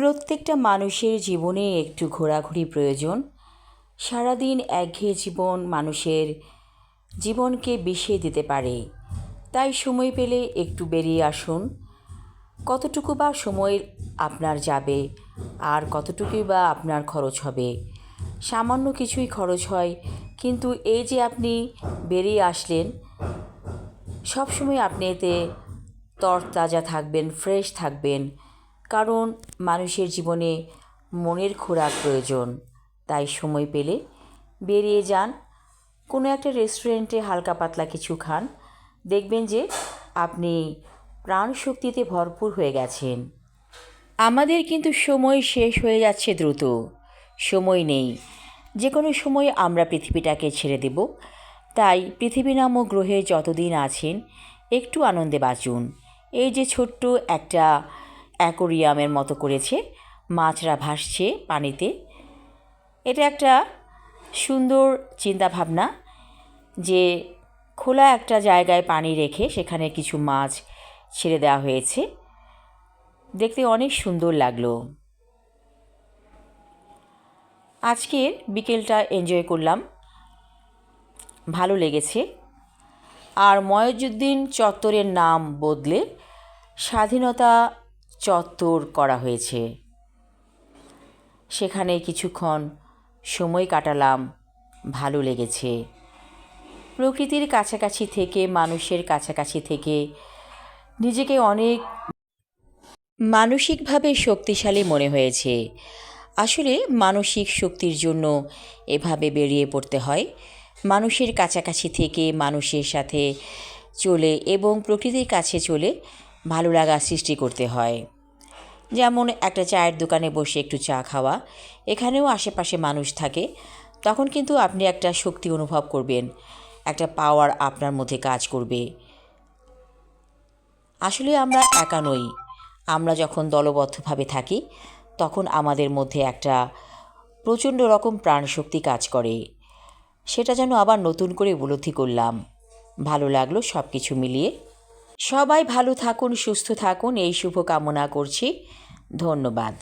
প্রত্যেকটা মানুষের জীবনে একটু ঘোরাঘুরি প্রয়োজন। সারাদিন একঘেয়ে জীবন মানুষের জীবনকে বিষিয়ে দিতে পারে। তাই সময় পেলে একটু বেরিয়ে আসুন। কতটুকু বা সময় আপনার যাবে আর কতটুকুই বা আপনার খরচ হবে? সামান্য কিছুই খরচ হয়, কিন্তু এই যে আপনি বেরিয়ে আসলেন, সবসময় আপনি এতে তরতাজা থাকবেন ফ্রেশ থাকবেন। কারণ মানুষের জীবনে মনের খোরাক প্রয়োজন। তাই সময় পেলে বেরিয়ে যান। কোনো একটা রেস্টুরেন্টে হালকা পাতলা কিছু খান। দেখবেন যে আপনি প্রাণ শক্তিতে ভরপুর হয়ে গেছেন। আমাদের কিন্তু সময় শেষ হয়ে যাচ্ছে দ্রুত। সময় নেই। যে কোনো সময় আমরা পৃথিবীটাকে ছেড়ে দেব। তাই পৃথিবী নামক গ্রহে যতদিন আছেন, একটু আনন্দে বাঁচুন। এই যে ছোট্ট একটা অ্যাকোরিয়ামের মতো করেছে। মাছরা ভাসছে পানিতে। এটা একটা সুন্দর চিন্তাভাবনা যে খোলা একটা জায়গায় পানি রেখে সেখানে কিছু মাছ ছেড়ে দেওয়া হয়েছে। দেখতে অনেক সুন্দর লাগল। আজকের বিকেলটা এনজয় করলাম। ভালো লেগেছে। আর ময়জুদ্দিন চত্বরের নাম বদলে স্বাধীনতা চত্বর করা হয়েছে। সেখানে কিছুক্ষণ সময় কাটালাম, ভালো লেগেছে। প্রকৃতির কাছাকাছি থেকে, মানুষের কাছাকাছি থেকে নিজেকে অনেক মানসিকভাবে শক্তিশালী মনে হয়েছে। আসলে মানসিক শক্তির জন্য এভাবে বেরিয়ে পড়তে হয়। মানুষের কাছাকাছি থেকে, মানুষের সাথে চলে এবং প্রকৃতির কাছে চলে ভালো লাগা সৃষ্টি করতে হয়। যেমন একটা চায়ের দোকানে বসে একটু চা খাওয়া, এখানেও আশেপাশে মানুষ থাকে, তখন কিন্তু আপনি একটা শক্তি অনুভব করবেন, একটা পাওয়ার আপনার মধ্যে কাজ করবে। আসলে আমরা একা নই। আমরা যখন দলবদ্ধভাবে থাকি, তখন আমাদের মধ্যে একটা প্রচণ্ড রকম প্রাণশক্তি কাজ করে। সেটা যেন আবার নতুন করে উপলব্ধি করলাম। ভালো লাগল সব কিছু মিলিয়ে। সবাই ভালো থাকুন সুস্থ থাকুন। এই শুভকামনা করছি। ধন্যবাদ।